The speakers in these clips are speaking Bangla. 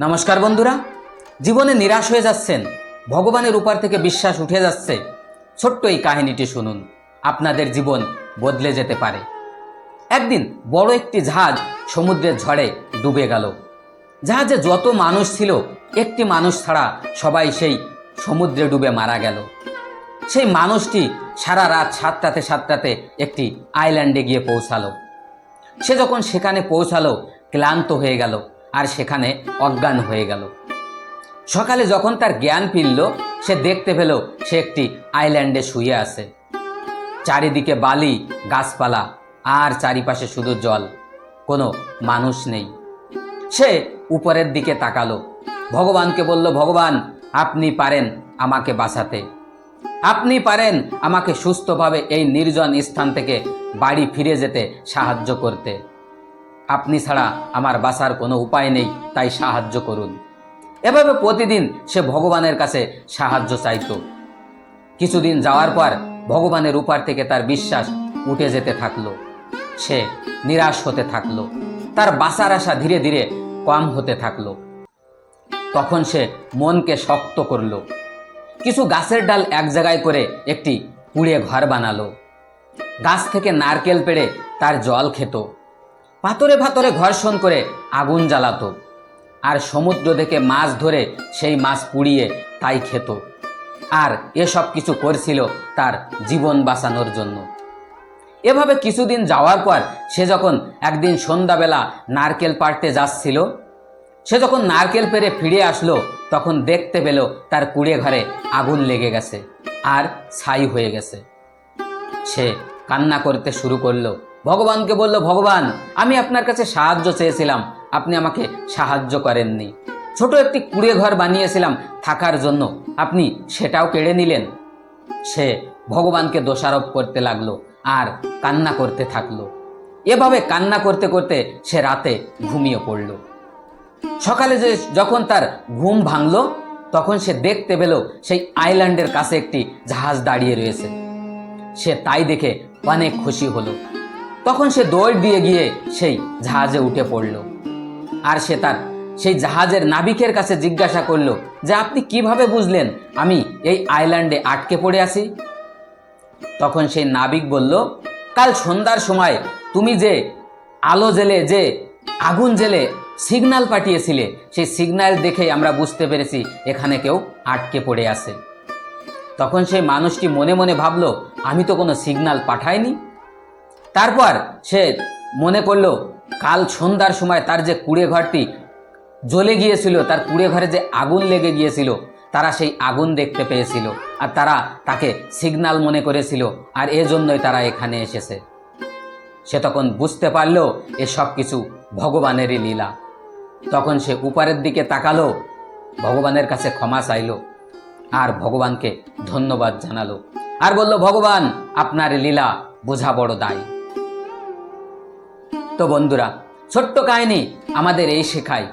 নমস্কার বন্ধুরা। জীবনে নিরাশ হয়ে যাচ্ছেন, ভগবানের উপর থেকে বিশ্বাস উঠে যাচ্ছে। ছোট্ট এই কাহিনীটি শুনুন, আপনাদের জীবন বদলে যেতে পারে। একদিন বড় একটি জাহাজ সমুদ্রের ঝড়ে ডুবে গেল। জাহাজে যত মানুষ ছিল, একটি মানুষ ছাড়া সবাই সেই সমুদ্রে ডুবে মারা গেল। সেই মানুষটি সারা রাত সাতটাতে সাতটাতে একটি আইল্যান্ডে গিয়ে পৌঁছালো। সে যখন সেখানে পৌঁছালো, ক্লান্ত হয়ে গেল। আর সেখানে অজ্ঞান হয়ে গেল। সকালে যখন তার জ্ঞান ফিরল, সে দেখতে পেল সে একটি আইল্যান্ডে শুয়ে আছে। চারিদিকে বালি, গাছপালা, আর চারিপাশে শুধু জল, কোনো মানুষ নেই। সে উপরের দিকে তাকালো। ভগবানকে বলল, ভগবান, আপনি পারেন আমাকে বাঁচাতে। আপনি পারেন আমাকে সুস্থভাবে এই নির্জন স্থান থেকে বাড়ি ফিরে যেতে সাহায্য করতে। আপনি ছাড়া আমার বাঁচার কোনো উপায় নেই, তাই সাহায্য করুন। এভাবে প্রতিদিন সে ভগবানের কাছে সাহায্য চাইতো। কিছুদিন যাওয়ার পর ভগবানের উপার থেকে তার বিশ্বাস উঠে যেতে থাকল। সে নিরাশ হতে থাকল। তার বাঁচার আশা ধীরে ধীরে কম হতে থাকল। তখন সে মনকে শক্ত করল। কিছু গাছের ডাল এক জায়গায় করে একটি কুড়ে ঘর বানালো। গাছ থেকে নারকেল পেড়ে তার জল খেত। পাথরে পাথরে ঘর্ষণ করে আগুন জ্বালাত। আর সমুদ্র থেকে মাছ ধরে সেই মাছ পুড়িয়ে তাই খেত। আর এসব কিছু করছিল তার জীবন বাঁচানোর জন্য। এভাবে কিছুদিন যাওয়ার পর সে যখন একদিন সন্ধ্যাবেলা নারকেল পাড়তে যাচ্ছিল, সে যখন নারকেল পেরে ফিরে আসলো, তখন দেখতে পেল তার কুড়ে ঘরে আগুন লেগে গেছে আর ছাই হয়ে গেছে। সে কান্না করতে শুরু করল। ভগবানকে বলল, ভগবান, আমি আপনার কাছে সাহায্য চেয়েছিলাম। আপনি আমাকে সাহায্য করেননি। ছোট একটি কুড়ে ঘর বানিয়েছিলাম থাকার জন্য। আপনি সেটাও কেড়ে নিলেন। সে ভগবানকে দোষারোপ করতে লাগল আর কান্না করতে থাকল। এভাবে কান্না করতে করতে সে রাতে ঘুমিয়ে পড়ল। সকালে যে যখন তার ঘুম ভাঙলো, তখন সে দেখতে পেল সেই আইল্যান্ডের কাছে একটি জাহাজ দাঁড়িয়ে রয়েছে। সে তাই দেখে অনেক খুশি হলো। তখন সে দৌড় দিয়ে গিয়ে সেই জাহাজে উঠে পড়ল। আর সে তার সেই জাহাজের নাবিকের কাছে জিজ্ঞাসা করল যে, আপনি কীভাবে বুঝলেন আমি এই আইল্যান্ডে আটকে পড়ে আছি? তখন সেই নাবিক বলল, কাল সন্ধ্যার সময় তুমি যে আলো জেলে, যে আগুন জেলে সিগন্যাল পাঠিয়েছিলে, সেই সিগন্যাল দেখেই আমরা বুঝতে পেরেছি এখানে কেউ আটকে পড়ে আছে। তখন সেই মানুষটি মনে মনে ভাবলো, আমি তো কোনো সিগনাল পাঠাইনি। তারপর সে মনে করল, কাল সন্ধ্যার সময় তার যে কুড়ে ঘরটি জ্বলে গিয়েছিল, তার কুড়ে ঘরে যে আগুন লেগে গিয়েছিল, তারা সেই আগুন দেখতে পেয়েছিল আর তারা তাকে সিগন্যাল মনে করেছিল আর এজন্যই তারা এখানে এসেছে। সে তখন বুঝতে পারল এসব কিছু ভগবানেরই লীলা। তখন সে উপরের দিকে তাকালো, ভগবানের কাছে ক্ষমা চাইলো। আর ভগবানকে ধন্যবাদ জানালো। আর বলল, ভগবান, আপনার লীলা বোঝা বড় দায়। তো বন্ধুরা, ছোট্ট কাহিনী আমাদের এই শেখায়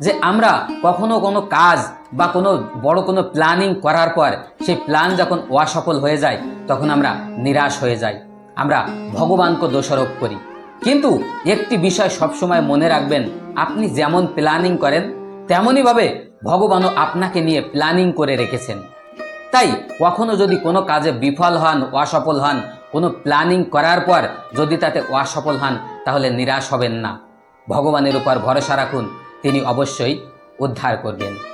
যে আমরা কখনো কোনো কাজ বা কোনো বড় কোনো প্ল্যানিং করার পর সেই প্ল্যান যখন অসফল হয়ে যায়, তখন আমরা নিরাশ হয়ে যাই। আমরা ভগবানকে দোষারোপ করি। কিন্তু একটি বিষয় সবসময় মনে রাখবেন, আপনি যেমন প্ল্যানিং করেন তেমনইভাবে ভগবানও আপনাকে নিয়ে প্ল্যানিং করে রেখেছেন। তাই কখনো যদি কোনো কাজে বিফল হন, অসফল হন, কোনো প্ল্যানিং করার পর যদি তাতে অসফল হন, তাহলে নিরাশ হবেন না। ভগবানের উপর ভরসা রাখুন, তিনি অবশ্যই উদ্ধার করবেন।